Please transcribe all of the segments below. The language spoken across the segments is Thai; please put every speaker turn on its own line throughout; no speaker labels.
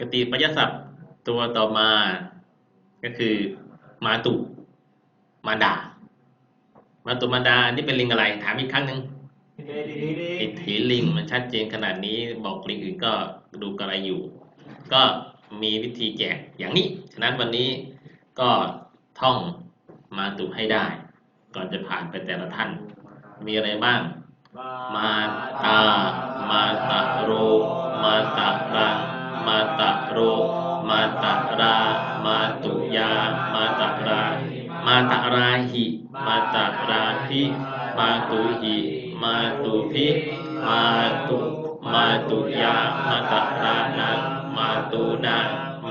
กติปยศัพท์ตัวต่อมาก็คือ มาตุ มาดา มาตุมาดา นี่เป็นลิงอะไร ถามอีกครั้งหนึ่ง
เดดีดี
อิทธิลิงมันชัดเจนขนาดนี้บอกลิงอื่นก็ดูกระไรอยู่ ก็มีวิธีแกะอย่างนี้ ฉะนั้นวันนี้ก็ท่องมาตุให้ได้ ก่อนจะผ่านไปแต่ละท่าน มีอะไรบ้าง มาตา มาตะโร มาตะรา มาตะโร มาตะรา มาตุยา มาตะรา มาตะราหิ มาตะราพิมาตุหิ มาตุพิมาตุมาตุยา มาตะรานังมาตุนา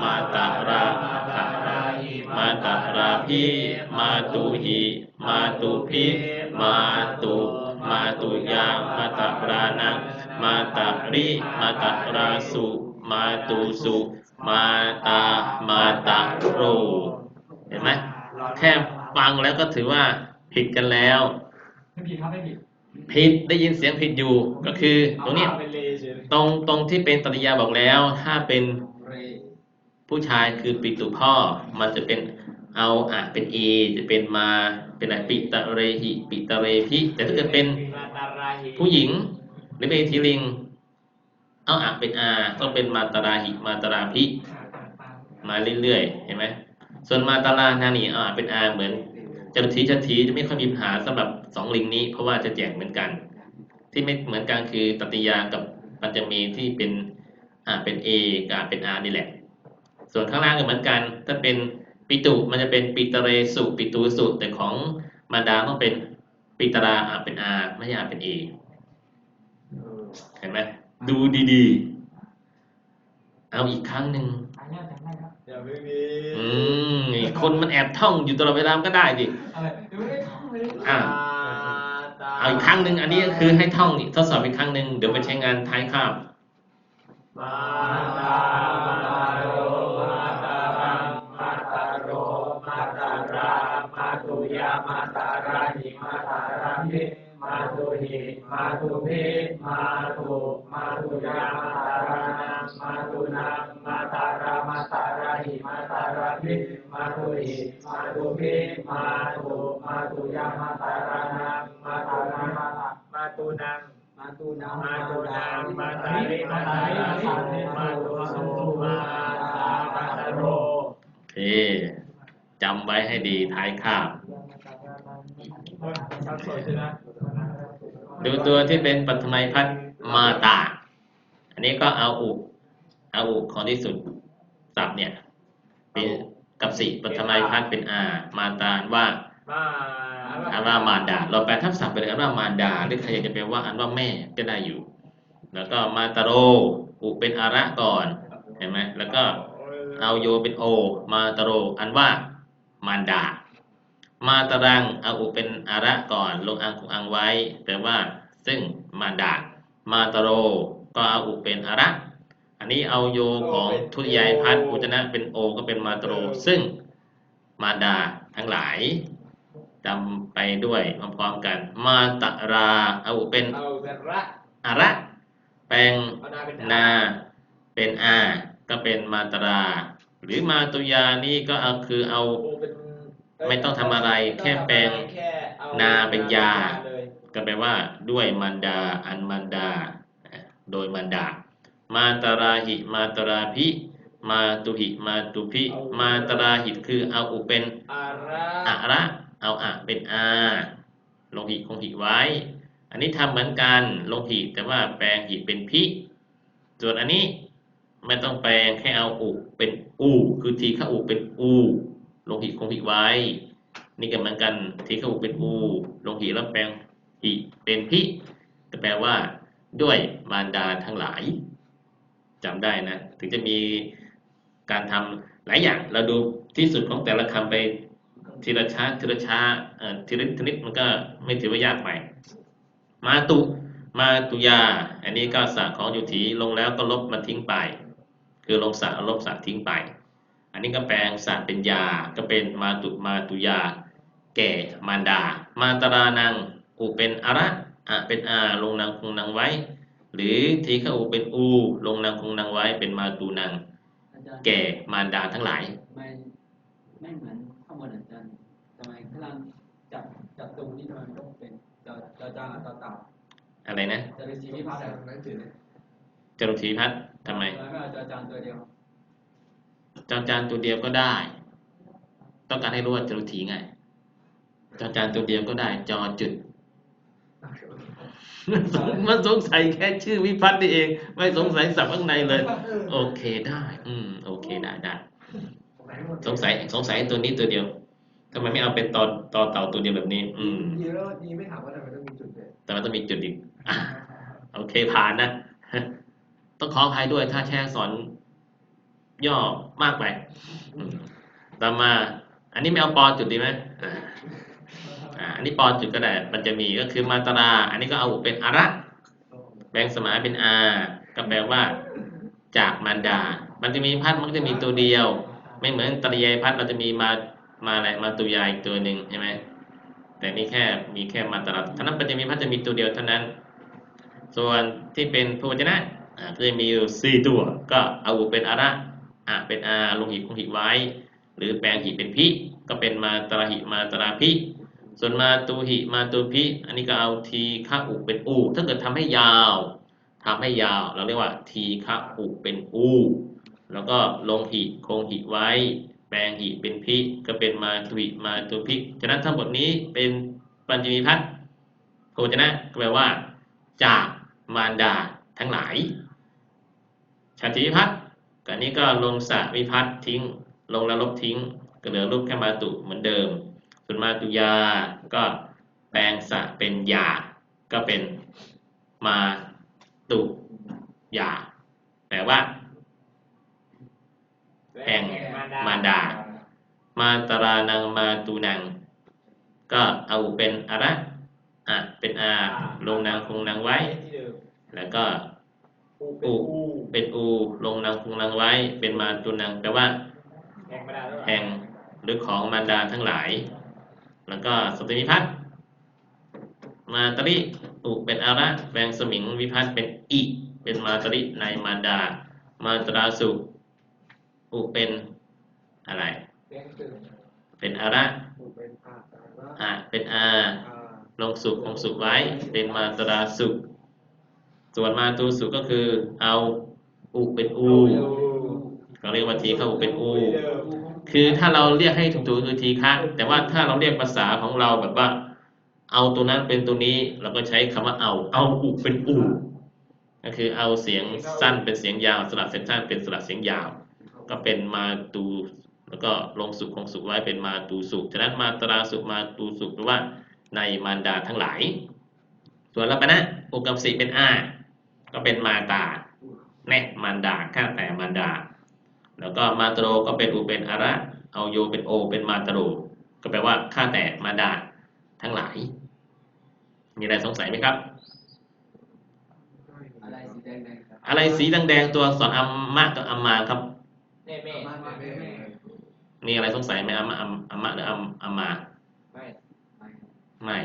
มาตะราตะรามาตะราพิมาตุหิ มาตุพิมาตุมาตุยา มาตะรานังมาตะริ มาตะราสุ มาตุสุมาตามาตะโรเห็นไหมแค่ฟังแล้วก็ถือว่าผิดกันแล้ว
ไม่ผิดครับไม่ผิด
ผิดได้ยินเสียงผิดอยู่ก็คือตรงเนี้ย
เป็นเลเฉย
ตรงตรงที่เป็นตริยาบอกแล้ว ถ้าเป็นผู้ชายคือปิตุพ่อ มันจะเป็นเอาอะเป็นเอจะเป็นมาเป็นอะไรปิตะเรหิปิตะเรพิแต่ถ้าเกิดเป็น
มาตาราหิ
ผู้หญิงหรือเป็นอิทธิลิง เอาอะเป็นอาต้องเป็นมาตราหิมาตราพิมาเรื่อยๆเห็นไหมส่วนมาตารานานี่อ่าเป็นอาเหมือนจตุทีจทีจะไม่ค่อยมีปัญหาสำหรับสองลิงนี้ เพราะว่าจะแจกเหมือนกัน ที่ไม่เหมือนกันคือตติยากับปัญจมีที่เป็นอ่าเป็นเอกับเป็นอานี่แหละ ส่วนข้างล่างก็เหมือนกัน ถ้าเป็นปิตุมันจะเป็นปิตเรสุปิตูสุแต่ของมารดาต้องเป็นปิตราอาเป็นอาไม่ใช่อาเป็นเอเห็นไหม ดูดีๆ เอาอีกครั้งหนึ่ง
อันนี้จำได้ครับ
อย่าไม่มี
อืมนี่คนมันแอบท่องอยู่ตลอดเวลามันก็ได้ดิ
อะไรเดี๋ยวไม่ได้ท่องเลย
อะ
ตา
เอาอีกครั้งหนึ่งอันนี้ก็คือให้ท่องอีกทดสอบอีกครั้งหนึ่งเดี๋ยวไปใช้งานท้ายคาบ
มาตามาโรมาตารังมาตาโรมาตารามาตุยามาตาราหิมาตาราหิมาตุหิมาตุพิมาตุมาตุ ยามาตารานังมาตุนังมาตารามาตาราหิมาตาราพิมาตุหิมาตุพิมาตุมาตุยามาตารานังมาตารามาตามาตุนัง
มาตูนา
มาตุนางมาตาริมาตาริมาตุสุมาตามาตาโร
เอจำไว้ให้ดีท้ายคาบ
ชัดสวยใช่ไหม
ดูตัวที่เป็นปัทมัยพัดมาตา อันนี้ก็เอาอุเอาอุของที่สุดศัพท์เนี่ยเป็นกับสี่ปัทมัยพัดเป็นอามาตาว่าอันว่ามารดา เราแปลทับศัพท์ไปเลยอันว่ามารดา หรือใครอยากจะแปลว่าอันว่าแม่ก็ได้อยู่ แล้วก็มาตาโรอุเป็นอาระก่อนเห็นไหมแล้วก็เอาโยเป็นโอ มาตาโร อันว่ามารดา มาตารังเอาอุเป็นอาระก่อน ลงอังคงอังไว้แปลว่า ซึ่งมารดา มาตาโร ก็เอาอุเป็นอาระอันนี้เอาโยของทุติยายพัฒน์อุจนะเป็นโอก็เป็นมาตาโร ซึ่งมารดาทั้งหลายจำไปด้วยพร้อมๆกัน มาตราเอาเป็น
เอาแต่ระ
อาระแปลง
เอานาเป็น
นาเป็นอาก็เป็นมาตรา หรือมาตุยานี่ก็เอาคือเอา
โอเป็น
ไม่ต้องทำอะไรแค่แปลง
แค่อ
นาเป็นยา
เลย
ก็แปลว่าด้วยมันดาอันมันดา โดยมันดา มาตราหิ มาตราพิ มาตุหิ มาตุพิ มาตราหิคือเอาอุเป็น
อาระ
อะระเอาอะเป็นอาลงหิคงหิไว้ อันนี้ทำเหมือนกันลงหิแต่ว่าแปลงหิเป็นพิ ส่วนอันนี้ไม่ต้องแปลงแค่เอาอุเป็นอูคือทีเข้าอุเป็นอูลงหิคงหิไว้ นี่ก็เหมือนกันทีเข้าอุเป็นอูลงหิแล้วแปลงหิเป็นพิก็แปลว่า ด้วยมารดาทั้งหลายจำได้นะ ถึงจะมีการทำหลายอย่างเราดูที่สุดของแต่ละคำไปทีละช้าทีละช้าทีละทีนิดมันก็ไม่ถือว่ายากไป มาตุมาตุยา อันนี้ก็สระของอยู่ถีลงแล้วก็ลบมันทิ้งไป คือลงสระเอาลบสระทิ้งไป อันนี้ก็แปลงสระเป็นยา ก็เป็นมาตุมาตุยา แก่มารดา มาตรานังอุเป็นอระ อะเป็นอาลงนางคงนางไว้ หรือทีฆะอูเป็นอู ลงนางคงนางไว้ เป็นมาตูนาง
อาจารย์
แก่มารดาทั้งหลาย
ไม่ไม่เหมือนข้างบนอาจารย์ทำไมข้างล่างจับจับตรงนี้ทำไมมันต้องเป็นจอจอจานต่อเต่า
อะไรนะ
จะเป็นสีพิพัฒน์อะ
หนังสือเนี่ย
จรุธีพัฒน์ทำไม
ทำไมไม่เอาจอจานตัวเดียว
จอจานตัวเดียวก็ได้ ต้องการให้รู้ว่าจรุธีไงจอจานตัวเดียวก็ได้ จอจุด มันสงสัยแค่ชื่อวิพัฒน์นี่เอง ไม่สงสัยสับข้างในเลย โอเคได้ อืม โอเคได้ได้สงสัยสงสัยตัวนี้ตัวเดียวทำไมไม่เอาเป็นตอนตอเต่าตัวเดียวแบบนี้ อืม
ดีแล้วดีไม่ถามว่าทำไมต้องมีจุดเลย
แต่มันต้องมีจุดอีกอะโอเคผ่านนะต้องขออภัยด้วยถ้าแช่สอนย่อมากไปอืมต่อมา อันนี้ไม่เอาปอจุดดีไหม อันนี้ปอจุดก็ได้ มันจะมีก็คือมาตรา อันนี้ก็เอาเป็นอาระแปลงสมายเป็นอาก็แปลว่า จากมารดา มันจะมีพัดมันก็จะมีตัวเดียว ไม่เหมือนตริยายพัดเราจะมีมามาอะไรมาตุยายอีกตัวหนึ่งใช่ไหมแต่นี่แค่มีแค่มาตราท่านั้นปัจจมีพัดจะมีตัวเดียวเท่านั้น ส่วนที่เป็นพระวจนะก็จะมีอยู่สี่ตัว ก็เอาเป็นอาระอ่าเป็นอาลงหิคงหิไว้ หรือแปลงหิเป็นพิก็เป็นมาตราหิมาตราพิ ส่วนมาตูหิมาตูพิ อันนี้ก็เอาทีฆะอุเป็นอูถ้าเกิดทำให้ยาวทำให้ยาว เราเรียกว่า ทีฆะอุเป็นอูแล้วก็ลงหิคงหิไว้ แปลงหิเป็นพิก็เป็นมาตุหิมาตูพิฉะนั้นทั้งหมดนี้เป็นปัญจมีพัฒโภชนะแปลว่า จากมารดาทั้งหลายชาติวิพัฒน์กับนี้ก็ลงสะวิพัฒน์ทิ้ง ลงแล้วลบทิ้งก็เหลือรูปแค่มาตุเหมือนเดิม ส่วนมาตุยาก็แปลงสะเป็นยาก็เป็นมาตุยาแปลว่าแห่งมารดา มาตรานังมาตูนัง ก็เอาเป็นอาระอะเป็นอาลงนางคงนางไว้ แล้วก็
อูเป็นอู
ลงนางคงนางไว้ เป็นมาตูนังแปลว่า
แห่งบรรดาแล้ว
แห่งหรือของมารดาทั้งหลาย แล้วก็สติวิพัฒน์มาตริอุเป็นอาระแปลงสมิงวิพัฒน์เป็นอิเป็นมาตริในมารดา มาตราสุอุเป็นอะไร
เลี้ยงตื่น
เป็นอาระ
ถูกเป็นอาตาระ
อะเป็นอา
อา
ลงสุคงสุไว้ เป็นมาตราสุส่วนมาตูสุก็คือเอาอุเป็นอูเขาเรียกว่าทีเข้าอุเป็นอู คือถ้าเราเรียกให้ถูกๆคือทีฆะแต่ว่าถ้าเราเรียกภาษาของเราแบบว่า เอาตัวนั้นเป็นตัวนี้เราก็ใช้คำว่าเอา เอาอุเป็นอูก็คือเอาเสียงสั้นเป็นเสียงยาวสลับเสียงสั้นเป็นสลับเสียงยาว ก็เป็นมาตูแล้วก็ลงสุขคงสุไว้เป็นมาตูสุฉะนั้นมาตราสุมาตูสุแปลว่าในมารดาทั้งหลาย ส่วนรัปนะอุกัมสิเป็นอาก็เป็นมาตาแน่มารดาข้าแต่มารดา แล้วก็มาตโรก็เป็นอุเป็นอาระ เอาโยเป็นโอ เป็นมาตโร ก็แปลว่าข้าแต่มารดาทั้งหลาย มีอะไรสงสัยไหมครับ
อะไรสีแดงๆครับ
อะไรสีแดงๆตัวอักษรอัมมะกับอัมมาครับ
แม่แม่
มามาแม่แม่
มีอะไรสงสัยไหมอัมมะอัมอัมมะหรืออัมอัมมา
ไม่
ไม่
ไม่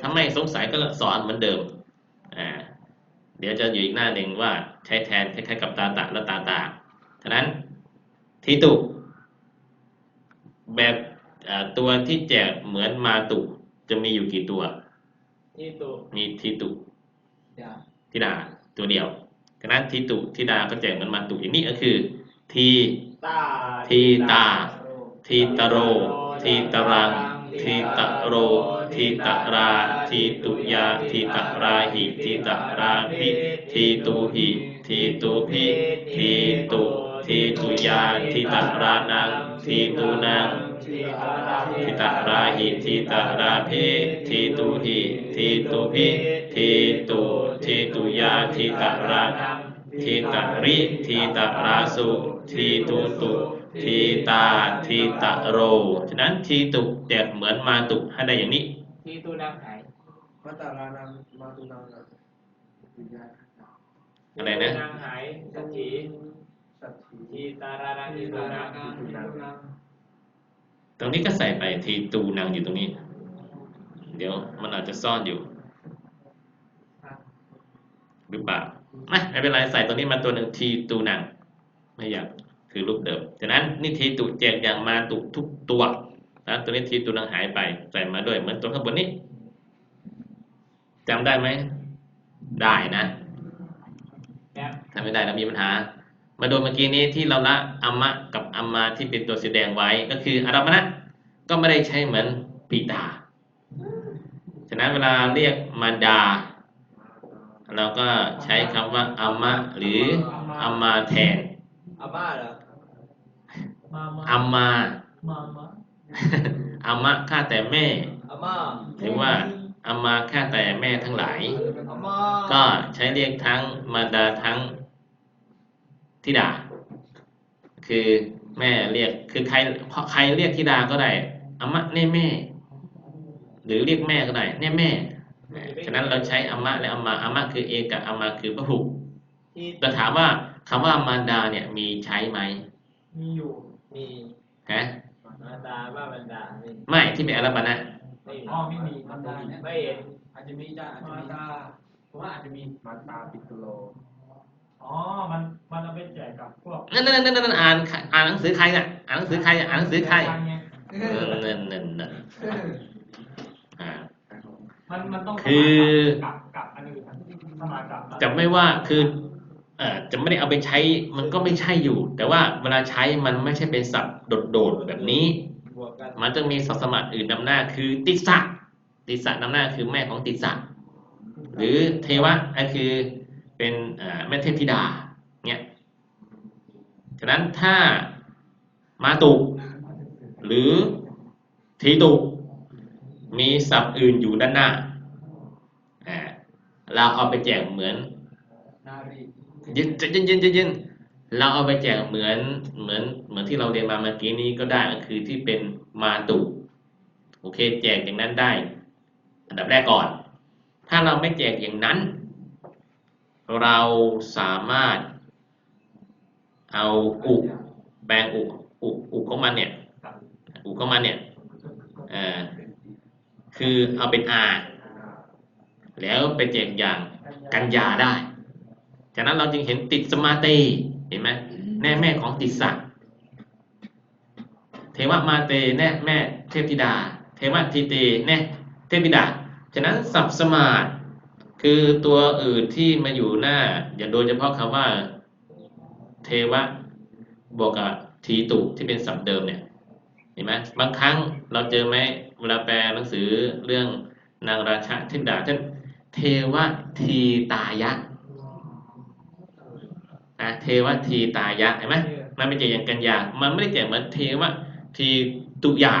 ถ้าไม่สงสัยก็สอนเหมือนเดิมอ่าเดี๋ยวจะอยู่อีกหน้าหนึ่งว่าใช้แทนคล้ายๆกับตาตะและตาตาฉะนั้น ทีตุ แบบอ่าตัวที่แจกเหมือนมาตุ จะมีอยู่กี่ตัว
ที่ตุ
มีทีตุ
อย่า
ธิดาตัวเดียวฉะนั้นทีตุธิดาก็แจกเหมือนมาตุอย่างนี้ก็คือที
ตา
ทีตาทีตโร ทีตรัง ทีตะโร ทีตะรา ทีตุยา ทีตะราหิ ทีตะราพิทีตุหิ ทีตุพิทีตุ ทีตุยาทีตะรานังทีตุนัง
ทีตารา
ทิตาราหิทิตาราภิทิตุหิทิตุภิทิตุทิตุยาทิตารานังทิตาริทิตาราสุทิตุตุทิตาทิตาโร ฉะนั้นทิตุแจกเหมือนมาตุให้ได้อย่างนี้
ที่ตุนางหาย
มาตารานังมาตุนังนะ
อะไรนะ
นางหายสักที
สัตถี
ทีตารานังทีตุนาง
นาง
ตรงนี้ก็ใส่ไปทีตูนางอยู่ตรงนี้ เดี๋ยวมันอาจจะซ่อนอยู่ หรือเปล่าไม่ไม่เป็นไรใส่ตัวนี้มาตัวหนึ่งทีตูนัง ไม่อยากคือรูปเดิมฉะนั้นนี่ทีตุแจกอย่างมาตุทุกตัวนะตัวนี้ทีตูนังหายไปใส่มาด้วยเหมือนตัวข้างบนนี้จำได้ไหมได้นะ
แบบ
ถ้าไม่ได้นะมีปัญหา มาดูเมื่อกี้นี้ที่เราละอัมมะกับอัมมาที่เป็นตัวแสดงไว้ ก็คืออารามณะก็ไม่ได้ใช้เหมือนปิดาฉะนั้นเวลาเรียกมารดา เราก็ใช้คำว่าอัมมะหรืออัมมาแทน
อาม่าเหรอ
มามา
อัมมา
มามา
อัมมะข้าแต่แม่
อาม่า
หรือว่าอัมมาข้าแต่แม่ทั้งหลาย
อาม่า
ก็ใช้เรียกทั้งมารดาทั้ง ธิดา คือแม่เรียกคือใครเพราะใครเรียกธิดาก็ได้อามะแน่แม่ หรือเรียกแม่ก็ได้แน่แม่ฉะนั้นเราใช้อามะและอามาอามะคือเอกะอามาคือพระหุ
ที่
แต่ถามว่าคำว่ามารดาเนี่ยมีใช้ไหม
มีอยู่
มี
ฮะ
มาดาบ้าบันดาไม่
ไม่ที่เป็นอารปนะ
ไม่
อ๋อไม่มี
มันได้เนี่ย
ไม่เห็น
อาจจะมีจ้าอาจจะ
มา
มี
ตา
ผมว่าอาจจะมี
มาตาปิตุโล
อ๋อ มัน มันเอาไปแจกกับพวก
นั่นนั่นนั่นนั่นอ่านอ่านหนังสือใครน่ะอ่านหนังสือใครอะอ่านหนังสือใคร
ทางไง
นั่นนั่นนั่นอ่า
มันมันต้อง
คือ
กับกับอันอื่นสมากับ
จะไม่ว่าคือเอ่อจะไม่ได้เอาไปใช้ มันก็ไม่ใช่อยู่ แต่ว่าเวลาใช้มันไม่ใช่เป็นศัพท์โดดๆแบบนี้
บวกกัน
มันจะมีศัพท์สมัครอื่นนำหน้า คือติสะติสะนำหน้าคือแม่ของติสะหรือเทวะก็คือ เป็นเอ่อแม่เทพธิดาเนี่ยฉะนั้นถ้ามาตุหรือทีตุมีศัพท์อื่นอยู่ด้านหน้าอ่าเราเอาไปแจกเหมือน
นารี
เย็นเย็นเย็นเย็นเย็นเราเอาไปแจกเหมือนเหมือนเหมือนที่เราเรียนมาเมื่อกี้นี้ก็ได้ก็คือที่เป็นมาตุโอเคแจกอย่างนั้นได้ อันดับแรกก่อน ถ้าเราไม่แจกอย่างนั้น เราสามารถเอาอุแปลงอุอุอุของมันเนี่ยอุของมันเนี่ยคือเอาเป็นอาแล้วไปแจกอย่างกันยาได้ฉะนั้นเราจึงเห็นติดสมาเตเห็นไหมแน่แม่ของติดสักเทวมาเตแน่แม่เทพธิดา เทวทีเตแน่เทพธิดา ฉะนั้นสับสมาต คือตัวอื่นที่มาอยู่หน้า อย่าโดยเฉพาะคำว่า เทวะบวกกับทีตุที่เป็นสับเดิมเนี่ยเห็นไหมบางครั้งเราเจอไหมเวลาแปลหนังสือเรื่องนางราชาเทพธิดาเช่นเทวทีตายะอะเทวทีตายะเห็นไหมมันไม่ใช่อย่างกันยามันไม่ได้แจกเหมือนเทวทีตุยา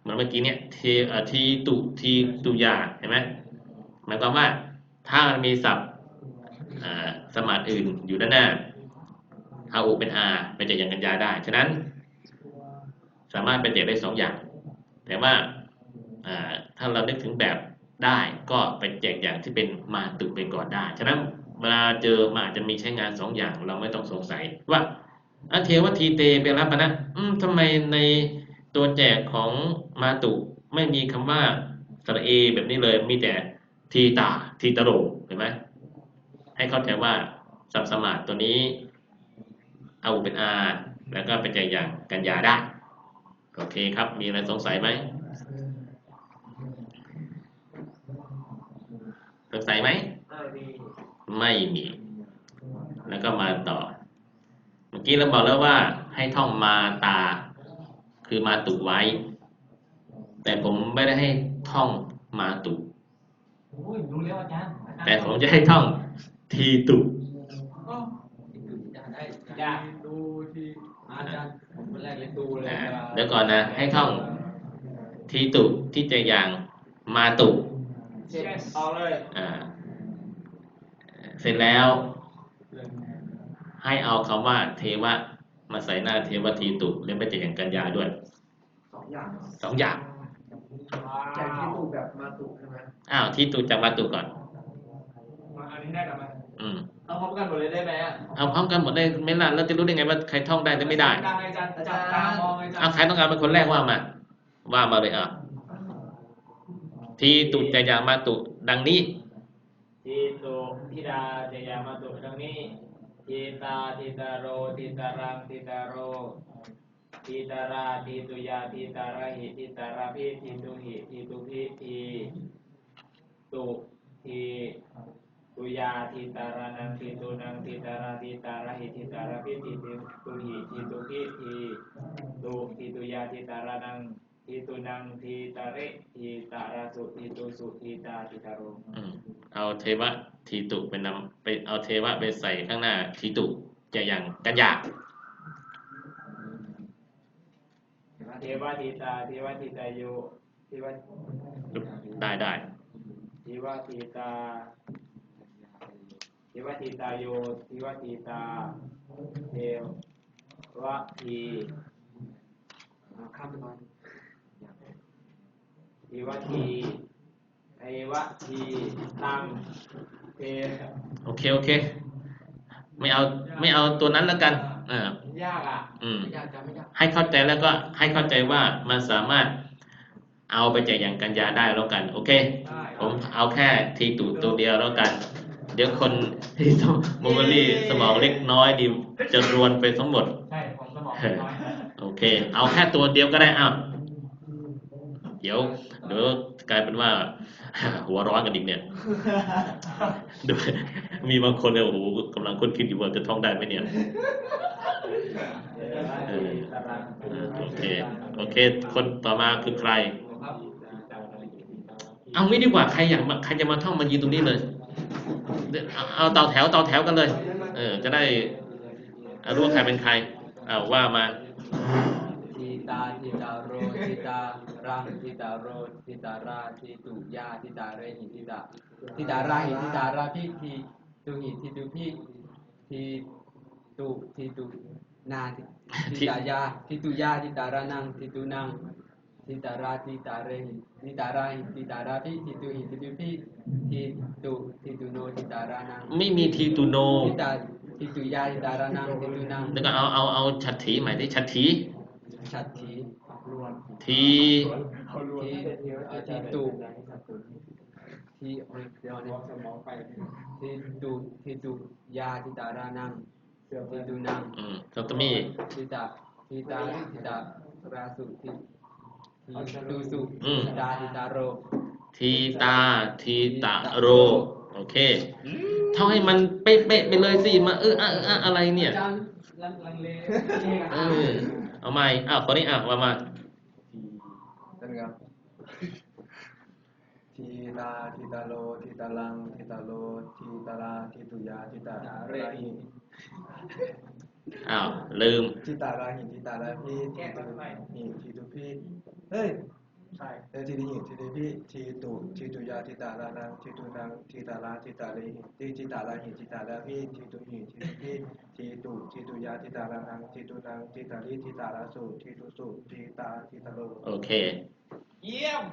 เหมือนเมื่อกี้เนี่ยเทอทีตุทีตุยาเห็นไหมหมายความว่า ถ้ามันมีศัพท์สมาร์ทอื่นอยู่ด้านหน้าเอาอุเป็นอาไปแจกอย่างกันยาได้ ฉะนั้น สามารถไปแจกได้สองอย่าง แต่ว่าถ้าเรานึกถึงแบบได้ก็ไปแจกอย่างที่เป็นมาตุไปก่อนได้ ฉะนั้นเวลาเจอมันอาจจะมีใช้งานสองอย่าง เราไม่ต้องสงสัยว่าอาเทวทีเตเป็นรับนะอืมทำไมในตัวแจกของมาตุไม่มีคำว่าสระเอแบบนี้เลยมีแต่ ทีตาทีตะโรเห็นไหมให้เข้าใจว่าสับสมาร์ตัวนี้ เอาเป็นอาแล้วก็เป็นใจอย่างกันยาได้โอเคครับ มีอะไรสงสัยไหมสงสัยไหม
ไม่มี
แล้วก็มาต่อ เมื่อกี้เราบอกแล้วว่าให้ท่องมาตา คือมาตุไว้ แต่ผมไม่ได้ให้ท่องมาตุ
รู้แล้วอาจารย์อาจารย์
แต่ผมจะให้ท่องทีตุ
อ๋อ
ที่คือจะได้
อยากดูที่
อาจารย์ผมคนแรกเลย
ดูเลย
อ่าเดี๋ยวก่อนนะ ให้ท่องทีตุที่จะอย่างมาตุ
เช็ดเอาเลย
อ่าเสร็จแล้ว ให้เอาคำว่าเทวะมาใส่หน้าเทวทีตุแล้วไปแจกอย่างกันยาด้วย
สองอย่าง
สองอย่าง
แจกที่ตูแบบมาตุใช่ไหม
อ้าวทีตุจากมาตุก่อน
มาอันนี้ได้กับมัน
อืม
เอาพร้อมกันหมดเลยได้ไหมอะ
เอาพร้อมกันหมดได้ไหมล่ะเราจะรู้ได้ไงว่าใครท่องได้หรือไม่ได้
ดังอาจารย์จับตามองอาจาร
เอา
ย์
ใครต้องการเป็นคนแรกว่ามา ว่ามาเลยอะทีตุจะอย่างมาตุดังนี้
ทิตุทิดาจะยามาตุดังนี้ทิตาทิตาโรทิตารังทิตาโร ทิตาราทิตุยาทิตาระหิทิตาราพิทิตุหิทิตุพิทีตุทีตุยาทิตารานังทิตุนังทิตาราทิตาระหิทิตาระพิทิตุหิทิตุพิทีตุทิตุยาทิตารานังทิตุนังทิตาเรทิตาราสุทิตุสุทิตาทิตาร
อืมเอาเทวะทีตุไปนำไปเอาเทวะไปใส่ข้างหน้าทีตุจะอย่างกันยาก
เทวทิตาเทวทิตาโยเทว
ได้ได้
เทวทิตาเทวทิตาโยเทวทิตาเทวที
เอาข้ามไปก่อน
เทวทีเทวทีตังเท
โอเคโอเค ไม่เอาไม่เอาตัวนั้นแล้วกัน อ่ายา
กอะ
อืม
ไม่ยากจะไม่ยาก
ให้เข้าใจแล้วก็ให้เข้าใจว่ามันสามารถเอาไปแจกอย่างกันยาได้แล้วกัน โอเค
ได้
ผมเอาแค่ทีตุตัวเดียวแล้วกัน เดี๋ยวคนที่สมโมเมอรี่สมองเล็กน้อยดีจะรวนไปทั้งหมด
ใช่ผมสมองน้อย
โอเค เอาแค่ตัวเดียวก็ได้อ้าวเดี๋ยวเดี๋ยวกลายเป็นว่า หัวร้อนกันอีกเนี่ยดู มีบางคนเนี่ยโอ้โหกำลังค้นคิดอยู่ว่าจะท่องได้ไหมเนี่ย
เทวทีตารัง
เออโอเคโอเค คนต่อมาคือใคร
ครับ
เอางี้ดีกว่าใครอยากมาใครจะมาท่องมายืนตรงนี้เลย เอาเอาต่อแถวต่อแถวกันเลย เออ จะได้รู้ว่าใครเป็นใครเอาว่ามา
ทิตาทิตาโรทิตารังทิตาโรทิตาราทิตุยาทิตาเรหิทิตาทิตาราหิทิตาราพิที ตุหิทิตุพิทีตุทิตุนาทิทิตายาทิตุยาทิตารานังทิตุนังทิตาราทิตาเรหิทิตาราหิทิตาราพิทิตุหิทิตุพิทิตุทิตุโนทิตารานัง
ไม่มีทีตุโน
ทิตาทิตุยาทิตารานังทิตุนัง
แล้วก็เอาเอาเอาฉัตรถีใหม่ที่ฉัตรถี
ฉัตรถี
ที
ที่เอ่อที่ตู ที่เดี๋ยวนะสมองไปที่ตูที่ตูยาที่ตารานังที่ตูนัง
อืมก็ต้องมี
ที่ตาที่ตาที่ตาราสุที่ที่ตูสุ
อืม
ที่ตาที่ตาโร
ทีตาทีตะโร โอเคเท่าให้มันเป๊ะๆไปเลยสิมาเอออะเอออะอะไรเนี่ย
จังลังลังเล
เออเอาใหม่อ้าวคนนี้อะว่ามา
นั่นครับ ทีตาทีตาโลทีตาลังทีตาโลทีตาราทีตุยาทีตาราหิ
อ้าวลืม
ทีตาราหิทีตาราพีทีตุหิทีตุพีเฮ้ย
ใช่
เออทีนี้หิทีนี้พีทีตุทีตุยาทีตารานังทีตุนังทีตาราทีตาเรหิทีทีตาราหิทีตาราพีทีตุหิทีตุพีทีตุทีตุยาทีตารานังทีตุนังทีตาริทีตาราสุทีตุสุทีตาทีตาโล
โอเค
เยี่ยม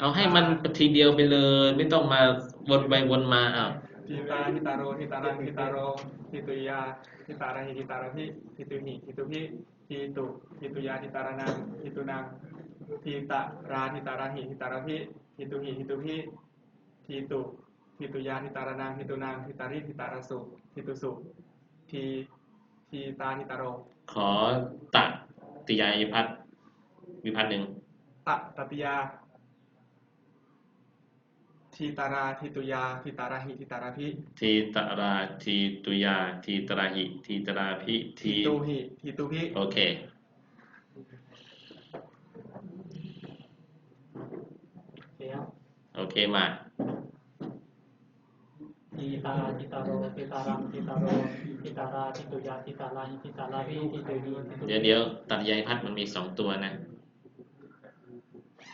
เอาให้มันทีเดียวไปเลย ไม่ต้องมาวนไปวนมาอ้าว
ทิตาทิตาโรทิตารังทิตาโรทิตุยาทิตาราหิทิตาราพิทิตุหิทิตุพิทิตุทิตุยาทิตารานังทิตุนังทิตาราทิตาราหิทิตาราพิทิตุหิทิตุพิทิตุทิตุยาทิตารานังทิตุนังทิตาริทิตาราสุทิตุสุทีทีตาทิตาโร
ขอตะติยายพัฒน์วิพัฒน์หนึ่ง
ตะตติยา ทีตาราทิตุยาทิตาราหิทิตาราพิ
ทีตราทีตุยาทีตราหิทีตราพิที
ทิตุหิทิตุพิ
โอเค
เดี๋ยว
โอเคมา
ทีตาทิตาโรทิตารังทิตาโรทิตาราทิตุยาทิตาลาหิทิตาลาภิทิตุนีทิตุ
เดี๋ยวเดี๋ยวตัดยายพัดมันมีสองตัวนะ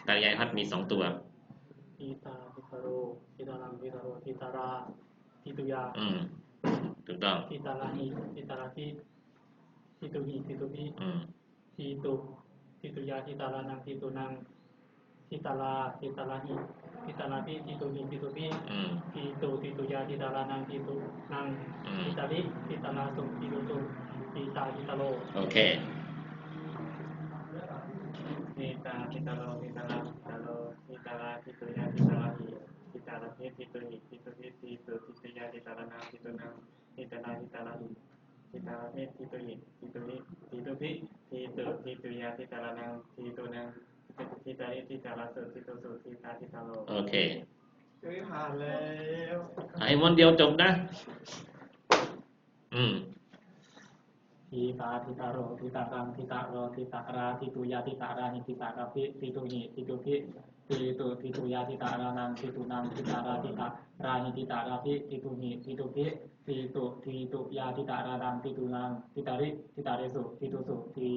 ตัดยายพัดมีสองตัว
ทีตา ทิตาโรทิตารังทิตาโรทิตาราทิตุยา
อืมถูกต้อง
ทิตาลาหิทิตาลาภิทิตุนีทิตุภิ
อืม
ทิตุทิตุยาทิตาลานังทิตุนัง ทิตาลาทิตาลาหิทิตาลาภิทิตุนีทิตุภิ
อืม
ทิตุทิตุยาทิตาลานังทิตุนัง
อืม
ทิตาลิทิตาลาสุทิตุสุทิตาทิตาโล
โอเค
ทิตาทิตาโลทิตาลาทิตาโลทิตาลาทิตุยาทิตาลาหิทิต ตาราพิทิตุหิทิตุพิทิตุทิตุยาทิตารานังทิตุนังทิตาราทิตาราหิทิตาราพิทิตุหิทิตุหิทิตุพิทิตุทิตุยาทิตารานังทิตุนังทิตาริทิตาราสุทิตุสุทิตาทิตาโล
โอเค
เฮ้ยผ่านแล้ว
ไอ้มวนเดียวจบนะ อืม
ทิตาทิตาโรทิตารังทิตาโรทิตาราทิตุยาทิตาราหิทิตาราพิทิตุหิทิตุพิ ทิตุทิตุยาทิตารานังทิตุนังทิตาราทิตาราหิทิตาราพิทิตุหิทิตุพิทิตุทิตุยาทิตารานังทิตุนังทิตาริทิตาเรสุทิตุสุทิ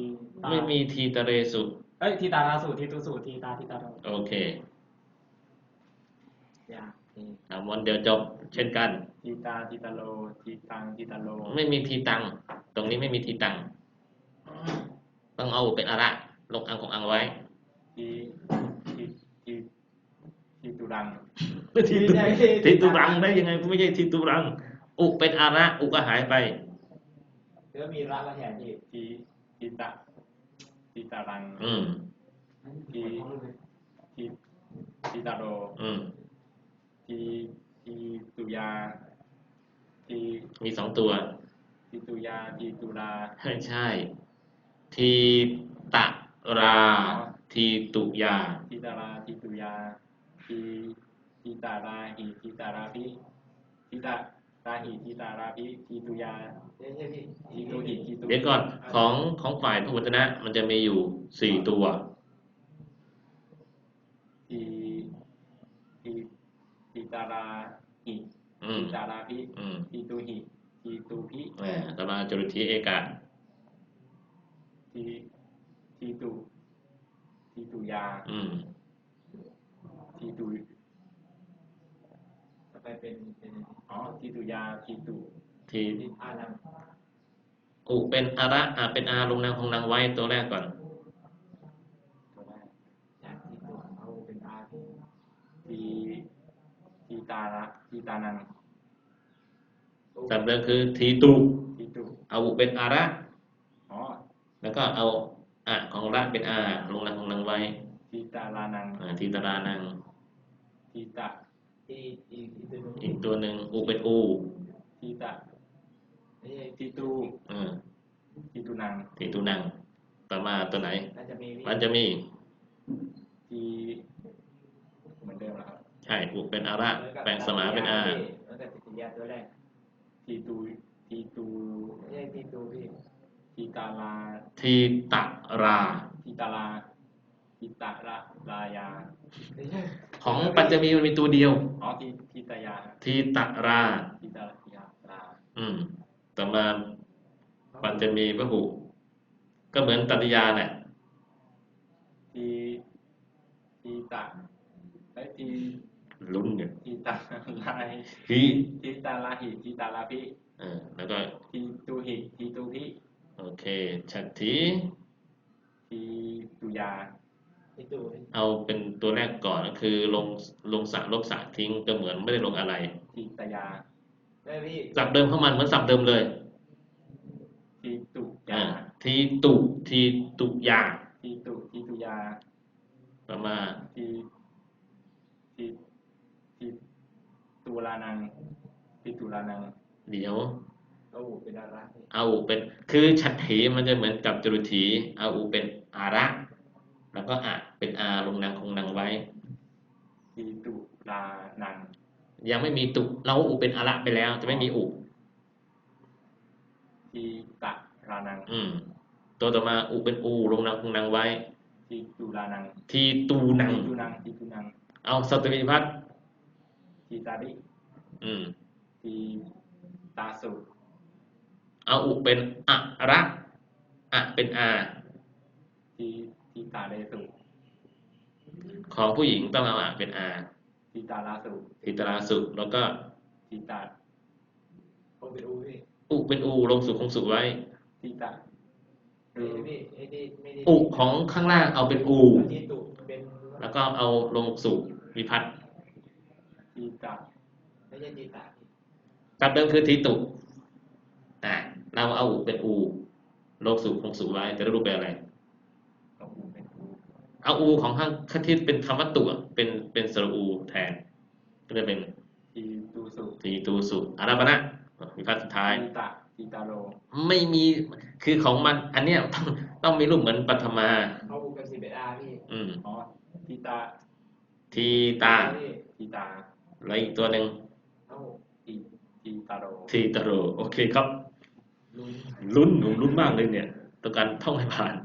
ตา
ไม่มีทีตะเรสุ
เอ้ยทิตาราสุทิตุสุทิตาทิตาโร
โอเค
ยากนี่
อะมวนเดียวจบเช่นกัน
ทีตาทีตาโลทีตังทีตาโล
ไม่มีทีตัง ตรงนี้ไม่มีทีตัง ต้องเอาเป็นอะระลงอังของอังไว้
ทีทีที ทีตุรัง
ทีตุทีตุรังได้ยังไงไม่ใช่ทีตุรัง อุเป็นอะระอุก็หายไป
แล้วมีระมาแทนที่
ทีทีตะทีตารัง
อืม
ทีทีทีตาโล
อืม
ทีทีตุยาที
มีสองตัว
ทีตุยาทีตุลา
ไม่ใช่ ทีตะรา ทีตุยา
ทีตาราทีตุยา ทีทีตาราหิทีตาราพิทีตาราหิทีตาราพิทีตุยา
ใช่ใช่พี่
ทีตุหิทีตุ
เดี๋ยวก่อนของของฝ่ายพระวจนะมันจะมีอยู่สี่ตัว
ทีทีทีตาราหิ
อืม
ทีตาราพิ
อืม
ทีตุหิทีตุพิ
แหมตมาจุลทีเอกะ
ทีทีตุทีตุยา
อืม
ทีตุ
ต่อไปเป็นเป็น
อ๋อทีตุยาทีตุ
ที
ดิอานัง
อุเป็นอะระอะเป็นอาลงนางของนางไว้ตัวแรกก่อน
ตัวแรก
จากที่ตัวเอาเป็นอาที่
ทีทีตาระทีตานัง
สำเริงคือทีตุ
ทีตุ
เอาอุเป็นอาระ
อ๋อ
แล้วก็เอาอะของระเป็นอาลงนางของนางไว้
ทีตารานัง
อ่าทีตรานัง
ทีตะ
ที่อีกอีกตัวหนึง
อีกตัวหนึ่งอุเป็นอู
ทีตะ
ไม่ใช่
ทีตู
อ่า
ทีตุนัง
ทีตุนังต่อมาตัวไหน
น่าจะมีพี่
มันจะมี
ทีเหมือนเดิมแล้วครับ
ใช่อุเป็นอาระแปลงสมาเป็นอา
แล้วก็ติติยาตัวแรก
ทีตูทีตู
ไม่ใช่ที่ตัวพี่
ทีตาลา
ทีตรา
ทีตาลา ทีตาระลายา
ไม่ใช่
ของปัญจมีมันมีตัวเดียว
อ๋อทีทีตายา
ทีตรา
ทีตาลยาลา
อืมต่อมาปัญจมีพหุก็เหมือนตัตยาแหละ
ทีทีตะไอ้ยที
ลุ้นเนี่ย
ทีตาลาย
ที
ทีตาลาหิทีตาลาพิ
เออแล้วก็
ทีตูหิทีตูพิ
โอเคฉัตรที
ทีตุยา
ที่ตัวพี่
เอาเป็นตัวแรกก่อนก็คือลงลงสระลบสระทิ้งก็เหมือนไม่ได้ลงอะไร
ทีตยา
ได้พี่
สับเดิมเข้ามันเหมือนสับเดิมเลย
ทีตุ
อ่ายาทีตุทีตุยา
ทีตุทีตุยา
ต่อมา
ทีทีทีตุลานังทีตุลานัง
เดี๋ยว
เอาเป็นอาระพี่
เอาเป็น คือฉัตรถีมันจะเหมือนกับจรุถีเอาอุเป็นอาระ แล้วก็อะเป็นอาลงนางคงนางไว้
ทีตุลานัง
ยังไม่มีตุเราอุเป็นอาระไปแล้ว จะไม่มีอุ
ทีตะรานัง
อืม ตัวต่อมาอุเป็นอูลงนางคงนางไว้
ทีตุลานัง
ทีตูนัง
ทีตุนังทีตุนัง
เอาสัตวิพัฒน์
ทีตาริ
อืม
ทีตาสุ
เอาอุเป็นอะระอะเป็นอา
ที ทีตาเรสุ
ของผู้หญิงต้องเอาอะเป็นอา
ทีตาลาสุ
ทิตราสุแล้วก็
ทีตา
เอาเป็นอูพี่
อุเป็นอูลงสุคงสุไว้
ทีตา
ไม่ใช่พี่ไอ้ที่ไม่ได้
อุของข้างล่างเอาเป็นอู
ที่ตุเป็น
แล้วก็เอาลงสุวิพัฒน์
ทีตา
ไม่ใช่จีตาพี่
จับเดิมคือทีตุอ่าเราเอาอุเป็นอูลงสุคงสุไว้จะได้รูปเป็นอะไร
เอาอู เป็นอู
เอาอูของข้างที่เป็นคำว่าตุอะเป็นเป็นสระอูแทน ก็จะเป็น
ทีตูสุ
ทีตูสุอาราปณะวิพัฒน์สุดท้าย
ทีตะทีตาโร
ไม่มีคือของมัน อันเนี้ยต้องต้องมีรูปเหมือนปัทมา
เอาอุกันสิเบอาพี่
อืม
อ๋อทีตา
ทีตา
พี่ทีตา
แล้วอีกตัวหนึ่ง
เอาทีทีตาโร
ทีตโรโอเคครับ ลุ้นหนูลุ้นมากเลยเนี่ยต้องการท่องให้ผ่าน